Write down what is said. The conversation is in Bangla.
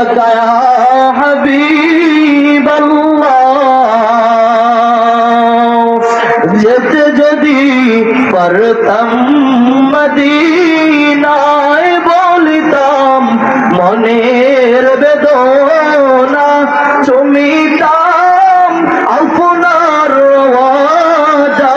لك يا حبيب الله যেতে যদি পারতাম মদিনায় বলিতাম মনের বেদনা চুমিতাম আপনার ওয়াদা